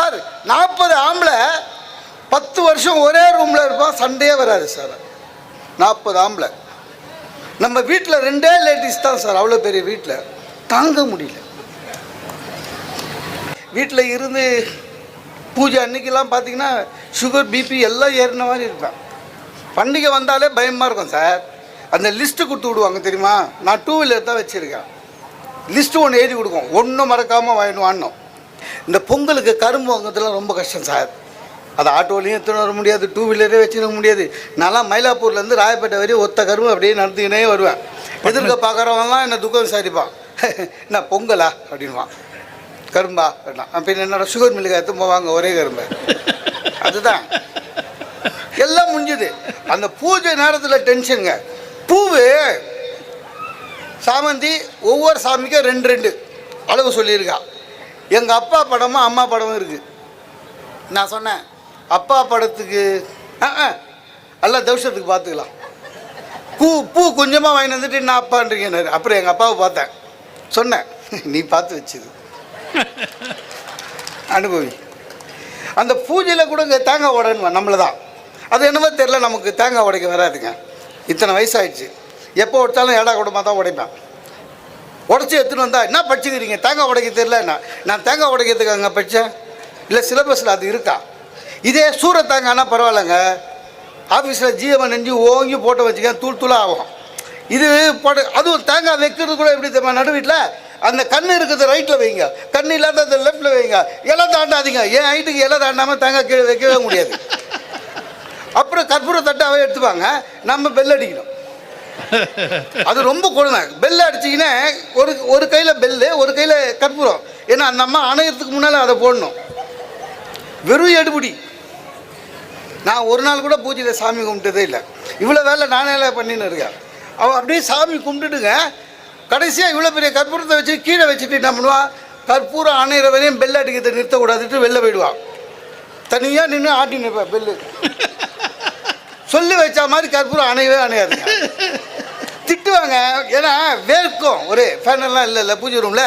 Sir நாற்பது ஆம்பளை பத்து வருஷம் ஒரே ரூமில் இருப்பான் சண்டையே வராது சார். நாற்பது ஆம்பளை. நம்ம வீட்டில் ரெண்டே லேடிஸ் தான் சார் அவ்வளோ பெரிய வீட்டில் தாங்க முடியல. வீட்டில் இருந்து பூஜை அன்னைக்கெல்லாம் பார்த்தீங்கன்னா சுகர் பிபி எல்லாம் ஏறின மாதிரி இருப்பேன் பண்டிகை வந்தாலே பயமாக இருக்கும் சார். அந்த லிஸ்ட்டு கொடுத்து விடுவாங்க தெரியுமா? நான் டூ வீலர் தான் வச்சுருக்கேன். லிஸ்ட்டு ஒன்று எழுதி கொடுக்கும். ஒன்றும் மறக்காமல் வாங்கணும் வாங்கணும். இந்த பொங்கலுக்கு கரும்பு வாங்குறதுலாம் ரொம்ப கஷ்டம் சார். அது ஆட்டோலையும் எடுத்துன்னு வர முடியாது டூ வீலரே வச்சுக்க முடியாது. நான்லாம் மயிலாப்பூர்லேருந்து ராயப்பேட்டை வரையும் ஒத்த கரும்பு அப்படியே நடந்துக்கினே வருவேன். எதிர்க்க பார்க்குறவங்கலாம் என்ன துக்கம் விசாரிப்பான்? என்ன பொங்கலா? அப்படின்வான் கரும்பா? அப்படின்னா பின்ன என்னோட சுகர் மில்லுக்கு எடுத்து போவாங்க ஒரே கரும்பு. அதுதான். எல்லாம் முடிஞ்சுது. அந்த பூஜை நேரத்தில் டென்ஷனுங்க பூவு சாமந்தி ஒவ்வொரு சாமிக்கும் ரெண்டு ரெண்டு அளவு சொல்லியிருக்கா. எங்கள் அப்பா படமும் அம்மா படமும் இருக்குது நான் சொன்னேன் அப்பா படத்துக்கு ஆ ஆ, எல்லாம் தவுஷத்துக்கு பார்த்துக்கலாம் பூ பூ கொஞ்சமாக வாங்கி வந்துட்டு நான் அப்பான்றீங்க அப்புறம் எங்கள் அப்பாவை பார்த்தேன். சொன்னேன் நீ பார்த்து வச்சுது. அனுபவி. அந்த பூஜையில் கூட இங்கே தேங்காய் உடனுவா நம்மளை தான் அது என்னமோ தெரில நமக்கு தேங்காய் உடைக்க வராதுங்க. இத்தனை வயசாகிடுச்சு எப்போ உடைச்சாலும் ஏடா கூடமாக தான் உடைப்பேன். உடச்சி எடுத்துகிட்டு வந்தா என்ன படிச்சுக்கிறீங்க? தேங்காய் உடைக்க தெரியல. நான் நான் தேங்காய் உடைக்கிறதுக்கு அங்கே படித்தேன் இல்லை சிலபஸில் அது இருக்கா? இதே சூற தேங்காய்னா பரவாயில்லைங்க. ஆஃபீஸில் ஜிஎம் நெஞ்சு ஓங்கி போட்டு வச்சுக்க தூள் தூளாக ஆகும். இது போட்டு அதுவும் தேங்காய் வைக்கிறது கூட எப்படி தெரியுமா? நடு வீட்டில் அந்த கண் இருக்கிறது ரைட்டில் வைங்க. கண்ணு இல்லாத அந்த லெஃப்ட்டில் வைங்க. இலை தாண்டாதீங்க. என் ஹைட்டுக்கு இலை தாண்டாமல் தேங்காய் கீழே வைக்கவே முடியாது. அப்புறம் கற்பூர தட்டாவே எடுத்துப்பாங்க. நம்ம பெல் அடிக்கணும். அது ரொம்ப கொடுமை. பெல் அடிச்சிங்கன்னா ஒரு ஒரு கையில் பெல்லு ஒரு கையில் கற்பூரம். ஏன்னா அந்த அம்மா அணையத்துக்கு முன்னால் அதை போடணும். வெறும் எடுபடி. நான் ஒரு நாள் கூட பூஜையில் சாமி கும்பிட்டதே இல்லை. இவ்வளோ வேலை நானே எல்லாம் பண்ணின்னு இருக்கேன். அவன் அப்படியே சாமி கும்பிட்டுடுங்க கடைசியாக இவ்வளோ பெரிய கற்பூரத்தை வச்சு கீழே வச்சுட்டு என்ன பண்ணுவான் கற்பூரம் அணையிற வரையும் பெல் அடிக்கிறதை நிறுத்தக்கூடாதுட்டு வெளில போயிடுவான் தனியாக நின்று ஆட்டி நிற்பேன் பெல்லு சொல்லி வச்ச மாதிரி கற்பூரம் அணையவே அணையாதுங்க திட்டுவாங்க. ஏன்னா வேர்க்கும். ஒரு ஃபேனெல்லாம் இல்லை இல்லை பூஜை ரூமில்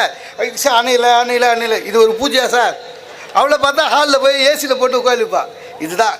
சார் அணையில அணையில அணையில. இது ஒரு பூஜையா சார்? அவளை பார்த்தா ஹாலில் போய் ஏசியில் போட்டு உட்காந்துப்பா இதுதான்.